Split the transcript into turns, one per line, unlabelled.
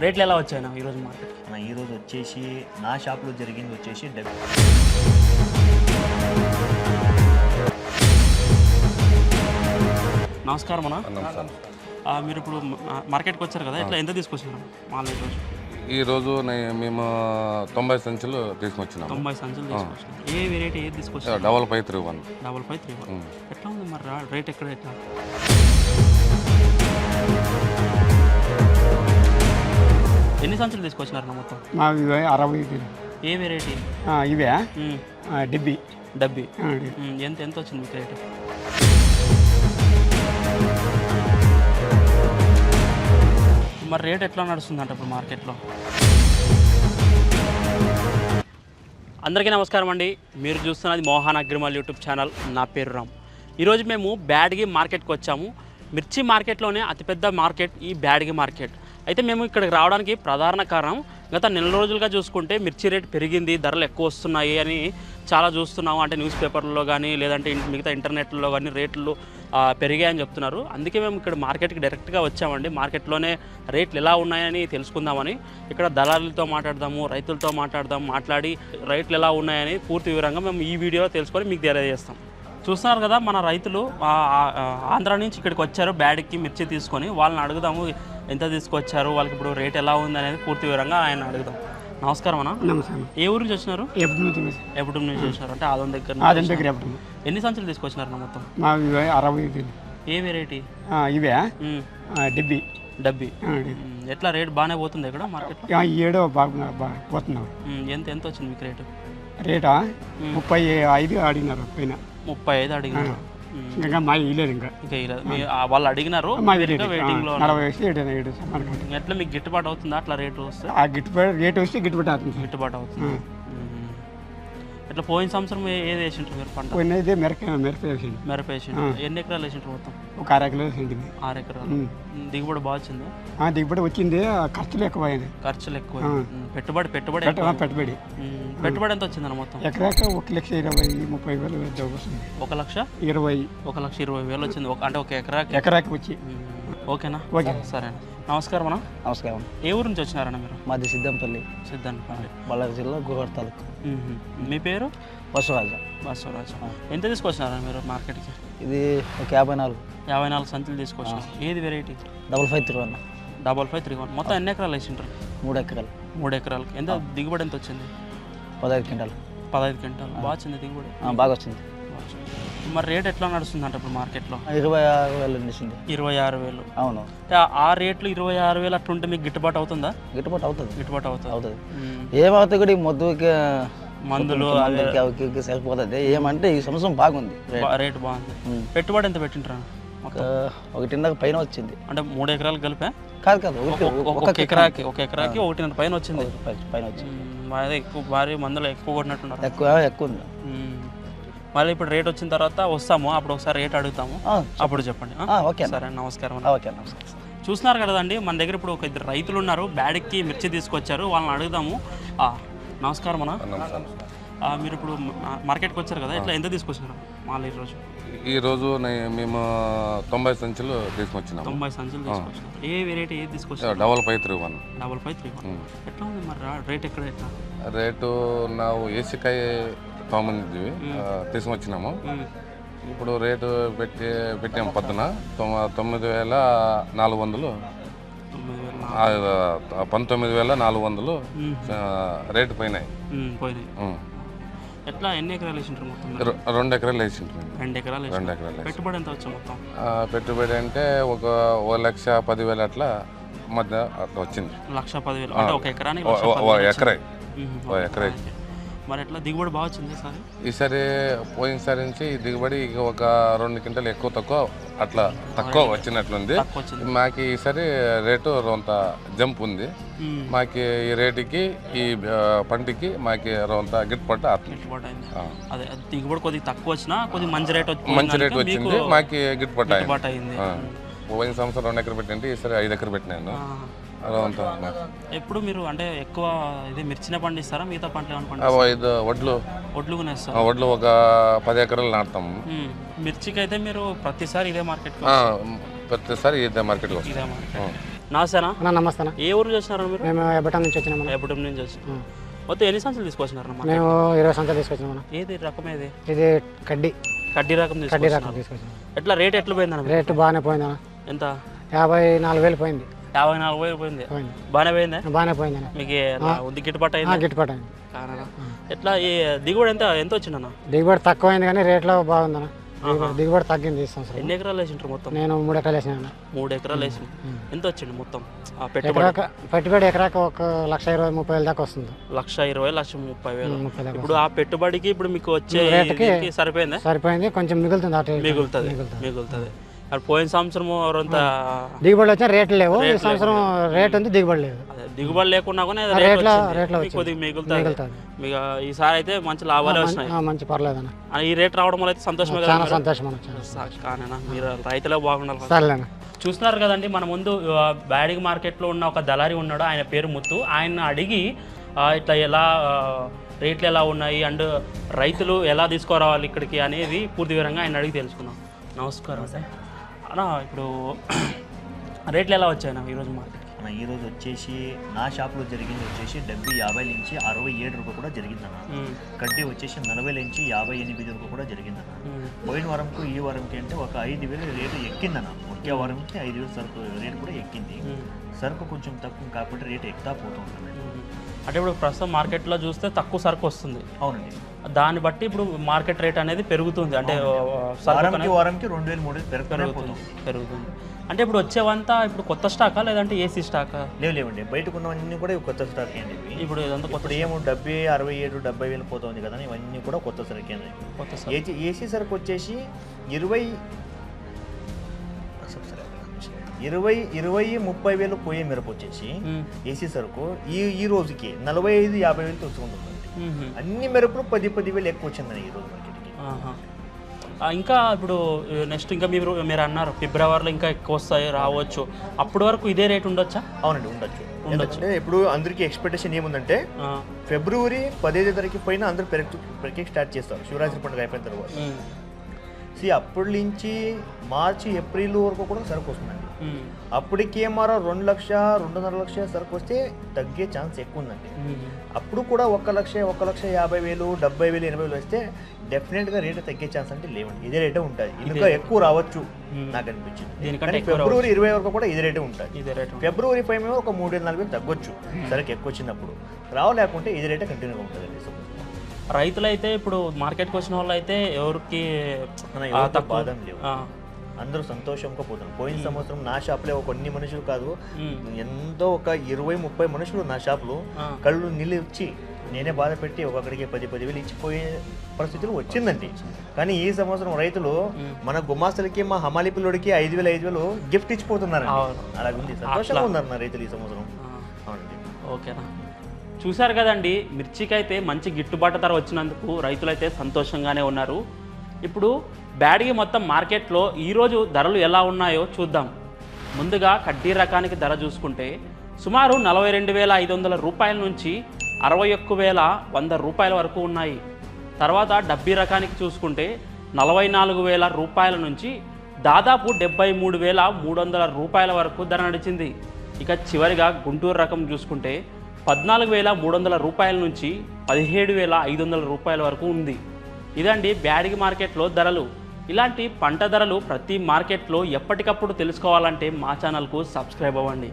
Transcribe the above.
రేట్లు ఎలా వచ్చాయి ఈరోజు మార్కెట్?
ఈరోజు వచ్చేసి నా షాప్లో జరిగింది వచ్చేసి డెబ్
నమస్కారం అన్న. ఆ, మీరు ఇప్పుడు మా- మార్కెట్కి వచ్చారు కదా ఇట్లా ఎంత తీసుకొచ్చారు? మాల్ ఈరోజు
ఈరోజు నే- మేము తొంభై సంచులు తీసుకొచ్చినాము.
తొంభై సంచులు తీసుకొచ్చారు ఏ వెరైటీ ఏది తీసుకొచ్చారు?
Double five three one
double five three one ఎట్లా ఉంది మరి రా- రేట్ ఎక్కడ ఎట్లా? ఎన్ని సంచులు తీసుకొచ్చినారు మొత్తం?
ఇవి అరవై.
ఏ వెరైటీ
ఇవే డెబ్బి.
డబ్బి. ఎంత ఎంత వచ్చింది మీకు రేటు? మరి రేట్ ఎట్లా నడుస్తుందంట ఇప్పుడు మార్కెట్లో? అందరికీ నమస్కారం అండి. మీరు చూస్తున్నది మోహన్ అగ్రిమాల్ యూట్యూబ్ ఛానల్. నా పేరు రామ్. ఈరోజు మేము బ్యాడ్గి మార్కెట్కి వచ్చాము. మిర్చి మార్కెట్లోనే అతిపెద్ద మార్కెట్ ఈ బ్యాడ్గి మార్కెట్. అయితే మేము ఇక్కడికి రావడానికి ప్రధాన కారణం గత నెల రోజులుగా చూసుకుంటే మిర్చి రేట్ పెరిగింది ధరలు ఎక్కువ వస్తున్నాయి అని చాలా చూస్తున్నాము. అంటే న్యూస్ పేపర్లలో కానీ లేదంటే మిగతా ఇంటర్నెట్లో కానీ రేట్లు పెరిగాయని చెప్తున్నారు. అందుకే మేము ఇక్కడ మార్కెట్కి డైరెక్ట్గా వచ్చామండి. మార్కెట్లోనే రేట్లు ఎలా ఉన్నాయని తెలుసుకుందామని ఇక్కడ దళారులతో మాట్లాడదాము రైతులతో మాట్లాడదాం మాట్లాడి రేట్లు ఎలా ఉన్నాయని పూర్తి వివరంగా మేము ఈ వీడియోలో తెలుసుకొని మీకు తెలియజేస్తాం. చూస్తున్నారు కదా మన రైతులు ఆ, ఆంధ్ర నుంచి ఇక్కడికి వచ్చారు బ్యాడ్కి మిర్చి తీసుకొని. వాళ్ళని అడుగుదాము ఎంత తీసుకొచ్చారు వాళ్ళకి ఇప్పుడు రేట్ ఎలా ఉంది అనేది పూర్తి వివరంగా ఆయన అడుగుదాం. నమస్కారం అన్న.
నమస్కారం
ఏ ఊరు నుంచి వచ్చినారు?
ఎప్పుడు నుంచి
ఎప్పుడు నుంచి వచ్చినారు. అంటే ఆదం దగ్గర
ఆ,
నుంచి
దాని దగ్గర ఎప్పుడు
ఎన్ని సంచులు తీసుకొచ్చినారు అన్న మొత్తం?
మావి అరవై.
ఏ వెరైటీ
ఇవే? డెబ్బి.
డబ్బి. ఎట్లా రేట్ బాగానే పోతుంది ఇక్కడ మార్కెట్లో?
ఏడో బాగా
మ్మ్. ఎంత ఎంత వచ్చింది మీకు రేటు?
రేటా ముప్పై ఐదు అడిగినారు పైన.
ముప్పై ఐదు అడిగినారు.
ఇంకా మా ఇలేదు ఇంకా.
మీ ఆ వాళ్ళు అడిగినారు.
మా
ఇంకా ఉన్నారు.
నలభై వేసి ఏడు ఏడు మనకి
ఎట్లా మీకు గిట్టుబాటు అవుతుందా? అట్లా రేటు వస్తే?
ఆ గిట్టుబాటు రేట్ వస్తే గిట్టుబాటు అవుతుంది.
గిట్టుబాటు అవుతుంది. ఎట్లా పోయిన సంవత్సరం ఏది వేసింటారు మీరు పంట?
పోయిన అయితే మిరక మిరప వేసింది
మిరప వేసింటారు ఎన్ని ఎకరాలు వేసింటారు మొత్తం?
ఒక అర కిలో వేసింది
ఆరు ఎకరాలు. దిగుబడి బాగా వచ్చింది?
ఆ, దిగుబడి వచ్చింది. ఆ, ఖర్చులు ఎక్కువైంది
ఖర్చులు ఎక్కువ. పెట్టుబడి పెట్టుబడి ఎక్కువ.
పెట్టుబడి.
పెట్టుబడి ఎంత వచ్చిందన్న మొత్తం?
ఎకరాక ఒక లక్ష ఇరవై ముప్పై వేలు వస్తుంది.
ఒక లక్ష?
ఇరవై.
ఒక లక్ష ఇరవై వేలు వచ్చింది. అంటే ఒక ఎకరాకి?
ఎకరాకి వచ్చి.
ఓకేనా?
ఓకే.
సరే నమస్కారం అన్న.
నమస్కారం.
ఏ ఊరు నుంచి వచ్చినారన్న మీరు?
మాది సిద్ధంపల్లి
సిద్ధాంతపల్లి
బళ్ళారి జిల్లా గుహర్ తాలూకు.
మీ పేరు?
వసురాజ
బసవరాజు. ఎంత తీసుకొచ్చినారా మీరు మార్కెట్కి?
ఇది ఒక యాభై నాలుగు.
యాభై నాలుగు సంచులు తీసుకొచ్చినారు ఏది variety?
Double five three one.
Double five three one. మొత్తం ఎన్ని ఎకరాలు వేసింటారు
మూడు ఎకరాలు.
మూడు ఎకరాలకి. ఎంత దిగుబడి ఎంత వచ్చింది?
పదహైదు క్వింటాలు.
పదహైదు క్వింటాలు. బాగా వచ్చింది దిగుబడి?
ఆ, బాగా వచ్చింది.
బాగా వచ్చింది. మరి రేట్ ఎట్లా నడుస్తుందంట ఇప్పుడు మార్కెట్లో?
ఇరవై ఆరు వేలు నిలిచింది
ఇరవై ఆరు వేలు.
అవును.
అంటే ఆ- రేట్లు ఇరవై ఆరు వేలు అట్లుంటే మీకు గిట్టుబాటు అవుతుందా?
గిట్టుబాటు అవుతుంది.
గిట్టుబాటు అవుతుంది.
అవుతుంది. ఏమవుతుంది కూడా ఈ మొద్దుకి
మందులు
సరిపోతుంది. ఏమంటే ఈ సంవత్సరం బాగుంది రేట్.
బాగుంది. పెట్టుబడి ఎంత పెట్టింటారా
ఒక ఒకటిన్నర పైన వచ్చింది.
అంటే మూడు ఎకరాలు కలిపా?
కాదు కాదు ఒకటి
ఒక ఎకరాకి. ఒక ఎకరాకి ఒకటిన్నర పైన వచ్చింది.
పైన వచ్చింది.
ఎక్కువ భారీ మందులు ఎక్కువ కొట్టినట్టున్నారు.
ఎక్కువ ఎక్కువ ఉంది.
మళ్ళీ ఇప్పుడు రేట్ వచ్చిన తర్వాత వస్తాము. అప్పుడు ఒకసారి రేట్ అడుగుతాము. అప్పుడు చెప్పండి.
ఓకే.
సరే నమస్కారం
ఓకే నమస్కారం.
చూస్తున్నారు కదండి మన దగ్గర ఇప్పుడు ఒక ఇద్దరు రైతులు ఉన్నారు. బ్యాడ్కి మిర్చి తీసుకొచ్చారు. వాళ్ళని అడుగుదాము. ఆ, నమస్కారం అన్న. ఆ, మీరు ఇప్పుడు మార్కెట్కి వచ్చారు కదా ఇట్లా ఎంత తీసుకొచ్చారు? మాల్ ఈరోజు
ఈరోజు నే- మేము తొంభై సంచులు తీసుకొచ్చినాము.
తొంభై సంచులు తీసుకొచ్చారు ఏ వెరైటీ ఏది తీసుకొచ్చారు?
Double five three one
double five three one ఎట్లా ఉంది మరి రేట్ ఎక్కడ ఎట్లా?
రేటు ನಾವು ఏసికాయ తొమ్మిది తీసుకొచ్చినాము.
మ్మ్.
ఇప్పుడు రేటు పెట్టి పెట్టాము పొద్దున. తొమ్మ- తొమ్మిది వేల నాలుగు వందలు. పంతొమ్మిది వేల నాలుగు వందలు రేటు పోయినాయి.
ఎట్లా ఎన్ని ఎకరాలు వేసింటారు మొత్తం?
రెండు ఎకరాలు వేసింటుంది
రెండు ఎకరాలు
రెండు
వేసింటారు.
ఎకరాలు వేసి
పెట్టుబడి ఎంత వచ్చా మొత్తం?
పెట్టుబడి అంటే ఒక ఓ లక్ష పదివేలు అట్లా మధ్య అట్లా వచ్చింది.
లక్ష పదివేలు. ఒక ఎకరానికి
ఎకరే. ఓ ఎకరే.
మరి ఎట్లా దిగుబడి బాగా వచ్చింది సార్?
ఈసారి పోయినసారి నుంచి ఈ దిగుబడి ఇక ఒక రెండు క్వింటలు ఎక్కువ తక్కువ అట్లా తక్కువ వచ్చినట్లుంది. మాకు ఈసారి రేటు కొంత జంప్ ఉంది. మాకి ఈ రేటుకి ఈ పంటకి మాకి కొంత గిట్టుబాటు
గిట్టుబాటు. అదే దిగుబడి కొద్దిగా తక్కువ వచ్చినా కొద్దిగా మంచి రేట్
మంచి రేటు వచ్చింది. మాకి గిట్టుబాటు అయింది. పోయిన సంవత్సరం రెండు ఎకరం పెట్టండి ఈసారి ఐదు ఎకరం పెట్టినాను. ఉంటుంది
ఎప్పుడు మీరు అంటే ఎక్కువ ఇది మిర్చినే పండిస్తారా? మిగతా పంటలు ఏమైనా
ఐదు వడ్లు.
ఒడ్లు
ఆ,
కొనేస్తారు
వడ్లు ఒక పది ఎకరాలు నాటుతాము
మ్మ్. మిర్చికి అయితే మీరు ప్రతిసారి ఇదే మార్కెట్
ఆ, ప్రతిసారి ఇదే మార్కెట్కి వస్తాం.
ఇదే మార్కెట్. నమస్తేనా
అన్న నమస్తే అన్న
ఏ ఊరు చేసినారు మీరు?
మేము ఎబ్బటం నుంచి వచ్చినాం అన్న.
ఎప్పుడు నుంచి వచ్చి. మొత్తం ఎన్ని సంవత్సరాలు తీసుకొచ్చినారమ్మా
మేము ఇరవై సంవత్సరాలు తీసుకొచ్చినాం అన్న.
ఏది రకం ఏది?
ఇది కడ్డీ.
కడ్డీ రకం
కడ్డీ రకం
తీసుకొచ్చినారు.
తీసుకొచ్చినాం.
ఎట్లా రేట్ ఎట్లా పోయిందన్న
రేటు బాగానే పోయింది అన్న.
ఎంత?
యాభై నాలుగు వేలు పోయింది.
యాభై నాలుగు వేలు పోయింది. బాగానే పోయిందా?
బాగానే పోయింది
మీకు ఎలా ఉంది గిట్టుబాటు అయింది?
గిట్టుబాటు అయింది.
ఎట్లా ఈ దిగుబడి ఎంత ఎంత వచ్చిందన్న?
దిగుబడి తక్కువ అయింది కానీ రేట్లో బాగుంది అన్న దిగుబడి తగ్గింది ఈ సంవత్సరం.
ఎన్ని ఎకరాలు వేసింటారు మొత్తం?
నేను మూడు ఎకరాలు వేసినా
మూడు ఎకరాలు వేసిండు ఎంత వచ్చింది మొత్తం ఆ పెట్టుబడి?
పెట్టుబడి ఎకరాక ఒక లక్ష ఇరవై ముప్పై వేల దాకా వస్తుంది.
లక్ష ఇరవై లక్ష ముప్పై వేలు.
ముప్పై దాకా
ఇప్పుడు ఆ పెట్టుబడికి ఇప్పుడు మీకు వచ్చే సరిపోయిందా?
సరిపోయింది కొంచెం మిగులుతుంది.
మిగులుతుంది. మిగులుతుంది. అది పోయిన సంవత్సరం ఎవరంత
దిగుబడి వచ్చిన రేట్లు లేవు. ఈ సంవత్సరం రేట్ ఉంది దిగుబడి లేదు.
దిగుబడి లేకున్నా
రేట్లో-. రేట్లో
మీకు కొద్దిగా మిగులుతుంది. మీకు ఈసారి అయితే మంచి లాభాలే వచ్చినాయి.
మంచి పర్లేదు
ఈ రేట్ రావడం వల్ల అయితే సంతోషమే
చాలా సంతోషం
కానేనా మీరు రైతులే బాగుండాలి.
సర్లేనా?
చూస్తున్నారు కదండి మన ముందు బ్యాడిగ్ మార్కెట్లో ఉన్న ఒక దళారి ఉన్నాడు ఆయన పేరు ముత్తు. ఆయన అడిగి ఇట్లా ఎలా రేట్లు ఎలా ఉన్నాయి అండ్ రైతులు ఎలా తీసుకురావాలి ఇక్కడికి అనేది పూర్తి వివరంగా ఆయన అడిగి తెలుసుకుందాం. నమస్కారం సార్. అన్న ఇప్పుడు రేట్లు ఎలా వచ్చాయన్న ఈరోజు మార్కెట్
మన ఈరోజు వచ్చేసి నా షాప్లో జరిగింది వచ్చేసి డెబ్బై యాభై నుంచి అరవై ఏడు రూపాయలు కూడా జరిగిందన్న. కడ్డీ వచ్చేసి నలభై నుంచి యాభై ఎనిమిది వరకు కూడా జరిగిందన్న. పోయిన వారంకు ఈ వారంకి అంటే ఒక ఐదు వేలు రేటు ఎక్కిందన్న. ఒకే వారంకి ఐదు వేలు సరుకు రేటు కూడా ఎక్కింది. సరుకు కొంచెం తక్కువ కాబట్టి రేటు ఎక్కుతా పోతుంది.
అంటే ఇప్పుడు ప్రస్తుతం మార్కెట్లో చూస్తే తక్కువ సరుకు వస్తుంది.
అవునండి.
దాన్ని బట్టి ఇప్పుడు మార్కెట్ రేట్ అనేది పెరుగుతుంది. అంటే
వారంకి వారంకి రెండు వేలు మూడు వేలు పెరుగుతూనే పోతుంది.
పెరుగుతుంది. అంటే ఇప్పుడు వచ్చేవంతా ఇప్పుడు కొత్త స్టాకా లేదంటే ఏసీ స్టాకా?
లేవు లేవండి. బయటకు ఉన్నవన్నీ కూడా కొత్త స్టాక్ అండి
ఇప్పుడు ఇదంతా కొత్త
ఏమో డెబ్బై అరవై ఏడు డెబ్బై వేలు పోతుంది కదా ఇవన్నీ కూడా కొత్త సరుకు అండి.
కొత్త
ఏసీ ఏసీ సరుకు వచ్చేసి ఇరవై ఇరవై ఇరవై ముప్పై వేలు పోయే మిరప వచ్చేసి. ఏసీ సరుకు ఈ ఈ రోజుకి నలభై ఐదు యాభై వేలు తెచ్చుకుంటుంది
మ్మ్.
అన్ని మిరపలు పది పది వేలు ఎక్కువ వచ్చిందని ఈ రోజు మార్కెట్కి
ఇంకా ఇప్పుడు నెక్స్ట్ ఇంకా మీరు మీరు అన్నారు ఫిబ్రవరిలో ఇంకా ఎక్కువ వస్తాయి రావచ్చు అప్పటి వరకు ఇదే రేట్ ఉండొచ్చా
అవునండి ఉండొచ్చు ఎందుకంటే ఇప్పుడు అందరికీ ఎక్స్పెక్టేషన్ ఏముందంటే. ఫిబ్రవరి పదిహేదో తారీఖు పైన అందరూ పెరగ పెరగకి స్టార్ట్ చేస్తారు శివరాత్రి పండుగ అయిపోయిన తర్వాత. సి అప్పటి నుంచి మార్చి ఏప్రిల్ వరకు కూడా సరుకు వస్తుందండి. అప్పటికి ఏమారో రెండు లక్ష రెండున్నర లక్ష సరుకు వస్తే తగ్గే ఛాన్స్ ఎక్కువ ఉందండి
మ్మ్.
అప్పుడు కూడా ఒక్క లక్ష ఒక్క లక్ష యాభై వేలు డెబ్బై వేలు ఎనభై వేలు వస్తే డెఫినెట్గా రేటు తగ్గే ఛాన్స్ అంటే లేవండి. ఇదే రేటే ఉంటుంది ఇంకా ఎక్కువ రావచ్చు నాకు అనిపించింది. కానీ ఫిబ్రవరి ఇరవై వరకు కూడా ఇదే రేటే ఉంటుంది
ఇదే రేట్
ఫిబ్రవరి పై మేము ఒక మూడు వేలు నాలుగు వేలు తగ్గొచ్చు సరుకు ఎక్కువ వచ్చినప్పుడు. రావలేకుంటే ఇదే రేటే కంటిన్యూగా ఉంటుంది
రైతులైతే ఇప్పుడు మార్కెట్కి వచ్చిన వాళ్ళు అయితే ఎవరికి
బాధం లేవు. అందరూ సంతోషంగా పోతున్నారు. పోయిన సంవత్సరం నా షాప్లో ఒక కొన్ని మనుషులు కాదు. ఎంతో ఒక ఇరవై ముప్పై మనుషులు నా షాపులో. కళ్ళు ఇచ్చి నేనే బాధ పెట్టి ఒక్కొక్కడికి పది పది వేలు ఇచ్చిపోయే పరిస్థితులు వచ్చిందండి. కానీ ఈ సంవత్సరం రైతులు మన గుమాస్తులకి మా హమాలి పిల్లోడికి ఐదు వేలు ఐదు వేలు గిఫ్ట్ ఇచ్చిపోతున్నారు. అలాగుంది. సంతోషంగా ఉన్నారు నా రైతులు ఈ సంవత్సరం. అవునండి.
ఓకేనా చూశారు కదండి మిర్చికి అయితే మంచి గిట్టుబాటు ధర వచ్చినందుకు రైతులైతే సంతోషంగానే ఉన్నారు. ఇప్పుడు బ్యాడిగి మొత్తం మార్కెట్లో ఈరోజు ధరలు ఎలా ఉన్నాయో చూద్దాం. ముందుగా కడ్డీ రకానికి ధర చూసుకుంటే సుమారు నలభై రెండు వేల ఐదు వందల రూపాయల నుంచి అరవై ఒక్క వేల వంద రూపాయల వరకు ఉన్నాయి. తర్వాత డబ్బీ రకానికి చూసుకుంటే నలభై నాలుగు వేల రూపాయల నుంచి దాదాపు డెబ్బై మూడు వేల మూడు వందల రూపాయల వరకు ధర నడిచింది. ఇక చివరిగా గుంటూరు రకం చూసుకుంటే పద్నాలుగు వేల మూడు వందల రూపాయల నుంచి పదిహేడు వేల ఐదు వందల రూపాయల వరకు ఉంది. ఇదండి బ్యాడిగి మార్కెట్లో ధరలు. ఇలాంటి పంట ధరలు ప్రతి మార్కెట్లో ఎప్పటికప్పుడు తెలుసుకోవాలంటే మా ఛానల్కు సబ్స్క్రైబ్ అవ్వండి.